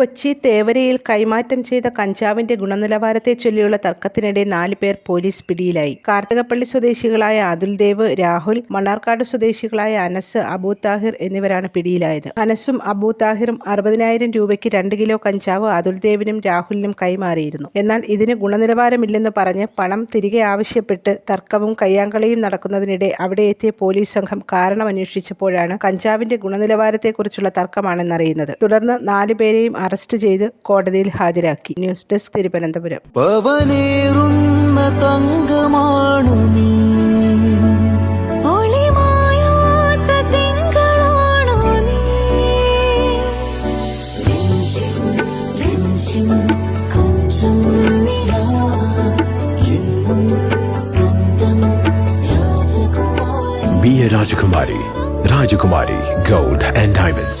കൊച്ചി തേവരയിൽ കൈമാറ്റം ചെയ്ത കഞ്ചാവിന്റെ ഗുണനിലവാരത്തെ ചൊല്ലിയുള്ള തർക്കത്തിനിടെ നാല് പേർ പോലീസ് പിടിയിലായി. കാർത്തികപ്പള്ളി സ്വദേശികളായ അതുൽ ദേവ് രാഹുൽ മണ്ണാർക്കാട് സ്വദേശികളായ അനസ് അബൂ താഹിർ എന്നിവരാണ് പിടിയിലായത്. അനസും അബൂ താഹിറും അറുപതിനായിരം രൂപയ്ക്ക് രണ്ട് കിലോ കഞ്ചാവ് അതുൽ ദേവിനും രാഹുലിനും കൈമാറിയിരുന്നു. എന്നാൽ ഇതിന് ഗുണനിലവാരമില്ലെന്ന് പറഞ്ഞ് പണം തിരികെ ആവശ്യപ്പെട്ട് തർക്കവും കയ്യാങ്കളിയും നടക്കുന്നതിനിടെ അവിടെ എത്തിയ പോലീസ് സംഘം കാരണം അന്വേഷിച്ചപ്പോഴാണ് കഞ്ചാവിന്റെ ഗുണനിലവാരത്തെക്കുറിച്ചുള്ള തർക്കമാണെന്നറിയുന്നത്. തുടർന്ന് നാല് പേരെയും അറസ്റ്റ് ചെയ്ത് കോടതിയിൽ ഹാജരാക്കി. News desk Thiruvananthapuram. രാജകുമാരി തങ്കമാണു നീ. Be a Rajakumari. Rajakumari Gold and Diamonds.